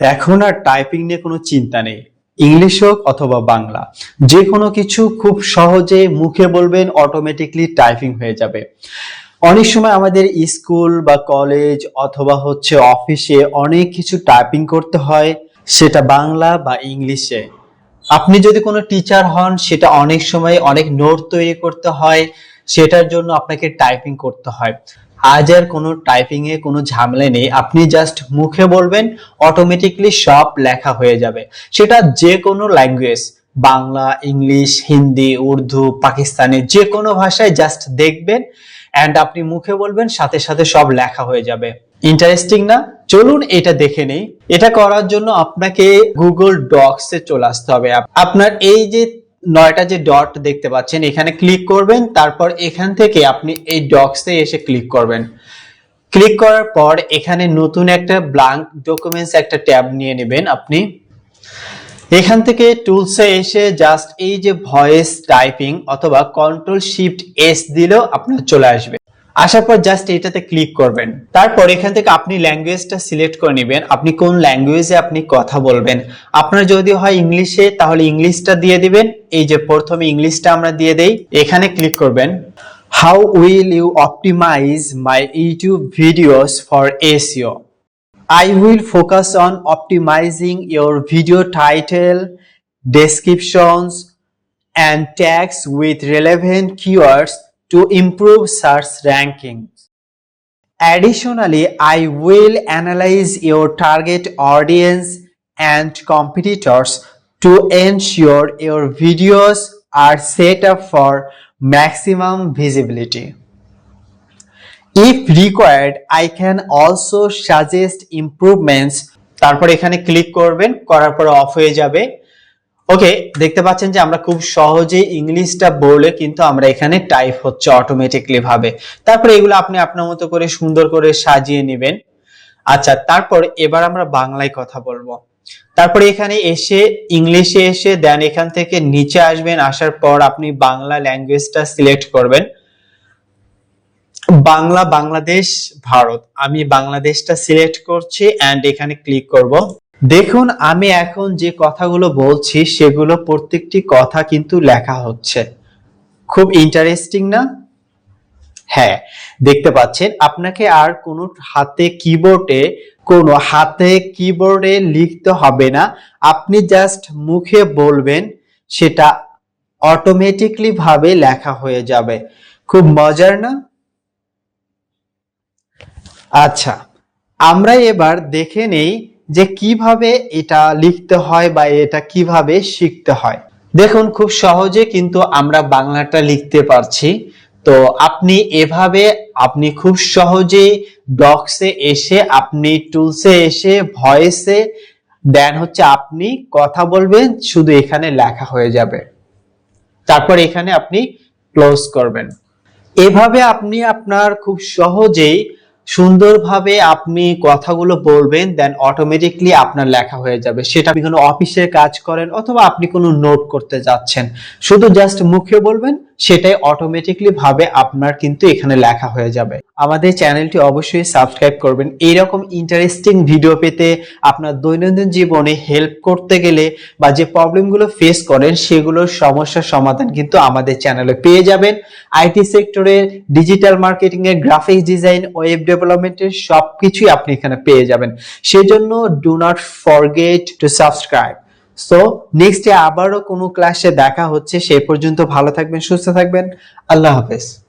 এখন আর টাইপিং নিয়ে কোনো চিন্তা নেই। ইংলিশ হোক অথবা বাংলা যে কোনো কিছু খুব সহজে মুখে বলবেন অটোমেটিকলি টাইপিং হয়ে যাবে। অনেক সময় আমাদের স্কুল বা কলেজ অথবা হচ্ছে অফিসে অনেক কিছু টাইপিং করতে হয়, সেটা বাংলা বা ইংলিশে আপনি যদি কোনো টিচার হন, সেটা অনেক সময় অনেক নোট তৈরি করতে হয়, সেটার জন্য আপনাকে টাইপিং করতে হয়। আজ আর কোনো টাইপিং এ কোনো ঝামেলা নেই। আপনি জাস্ট মুখে বলবেন অটোমেটিকলি সব লেখা হয়ে যাবে। সেটা যে কোনো ল্যাঙ্গুয়েজ বাংলা, ইংলিশ, হিন্দি, উর্দু, পাকিস্তানি যে কোনো ভাষায় জাস্ট দেখবেন অ্যান্ড আপনি মুখে বলবেন, সাথে সাথে সব লেখা হয়ে যাবে। ইন্টারেস্টিং না? চলুন এটা দেখে নেই। এটা করার জন্য আপনাকে গুগল ডকস চলে আসতে হবে। আপ- আপনার এই যে নয়টা যে ডট দেখতে পাচ্ছেন, এখানে ক্লিক করবেন, তারপর এখান থেকে আপনি এই ডকসে এসে ক্লিক করবেন। ক্লিক করার পর এখানে নতুন একটা ব্ল্যাঙ্ক ডকুমেন্টস একটা ট্যাব নিয়ে নেবেন আপনি। এখান থেকে টুলসে এসে জাস্ট এই যে ভয়েস টাইপিং অথবা কন্ট্রোল শিফট এস দিলেও আপনার চলে আসবে। আসার পর জাস্ট এটাতে ক্লিক করবেন। তারপর এখান থেকে আপনি ল্যাঙ্গুয়েজটা সিলেক্ট করে নেবেন। আপনি কোন ল্যাঙ্গুয়েজে আপনি কথা বলবেন। আপনার যদি হয় ইংলিশে তাহলে ইংলিশটা দিয়ে দিবেন। এই যে প্রথমে ইংলিশটা আমরা দিয়ে দেই। এখানে ক্লিক করবেন। How will you optimise my YouTube videos for SEO I will focus on optimizing your video title, descriptions, and tags with relevant keywords to improve search rankings. Additionally, I will analyze your target audience and competitors to ensure your videos are set up for maximum visibility. If required, I can also suggest improvements. তারপর এখানে click করবেন করার পর of হয়ে যাবে ওকে দেখতে পাচ্ছেন যে আমরা খুব সহজেই ইংলিশটা বলে কিন্তু আমরা এখানে টাইপ হচ্ছে অটোমেটিকলি ভাবে। তারপরে এগুলো আপনি আপনার মতো করে সুন্দর করে সাজিয়ে নেবেন। আচ্ছা তারপর এবার আমরা বাংলায় কথা বলব। তারপরে এখানে এসে ইংলিশে এসে দেন এখান থেকে নিচে আসবেন, আসার পর আপনি বাংলা ল্যাঙ্গুয়েজটা সিলেক্ট করবেন। বাংলা, বাংলাদেশ, ভারত। আমি বাংলাদেশটা সিলেক্ট করছি এন্ড এখানে ক্লিক করব। দেখুন, আমি এখন যে কথাগুলো বলছি, সেগুলো প্রত্যেকটি কথা কিন্তু লেখা হচ্ছে। খুব ইন্টারেস্টিং না? হ্যাঁ দেখতে পাচ্ছেন, আপনাকে আর কোনো হাতে কিবোর্ডে কোনো হাতে কিবোর্ডে লিখতে হবে না। আপনি জাস্ট মুখে বলবেন, সেটা অটোমেটিকলি ভাবে লেখা হয়ে যাবে। খুব মজার না? আচ্ছা আমরা এবার দেখে নেই যে কীভাবে এটা লিখতে হয় বা এটা কীভাবে শিখতে হয়। দেখুন, খুব সহজে কিন্তু আমরা বাংলাটা লিখতে পারছি। তো আপনি এভাবে, আপনি খুব সহজে ডক্সে এসে, আপনি টুলসে এসে ভয়েসে দেন হচ্ছে আপনি কথা বলবেন, শুধু এখানে লেখা হয়ে যাবে। তারপর এখানে আপনি ক্লোজ করবেন। এভাবে আপনি আপনার খুব সহজেই সুন্দরভাবে আপনি কথাগুলো বলবেন দেন অটোমেটিকলি আপনার লেখা হয়ে যাবে। সেটা আপনি কোনো অফিসের কাজ করেন অথবা আপনি কোনো নোট করতে যাচ্ছেন। শুধু জাস্ট মুখে বলবেন সেটাই অটোমেটিকলি ভাবে আপনার কিন্তু এখানে লেখা হয়ে যাবে। আমাদের চ্যানেলটি অবশ্যই সাবস্ক্রাইব করবেন। এইরকম ইন্টারেস্টিং ভিডিও পেতে আপনার দৈনন্দিন জীবনে হেল্প করতে গেলে বা যে প্রবলেমগুলো ফেস করেন, সেগুলোর সমস্যার সমাধান কিন্তু আমাদের চ্যানেলে পেয়ে যাবেন। আইটি সেক্টরে ডিজিটাল মার্কেটিং এর গ্রাফিক্স ডিজাইন ওয়েব ডেভেলপমেন্টের সবকিছুই আপনি এখানে পেয়ে যাবেন। সেজন্য do not forget to subscribe so নেক্সটে আবারও কোনো ক্লাসে দেখা হচ্ছে, সে পর্যন্ত ভালো থাকবেন, সুস্থ থাকবেন। আল্লাহ হাফেজ।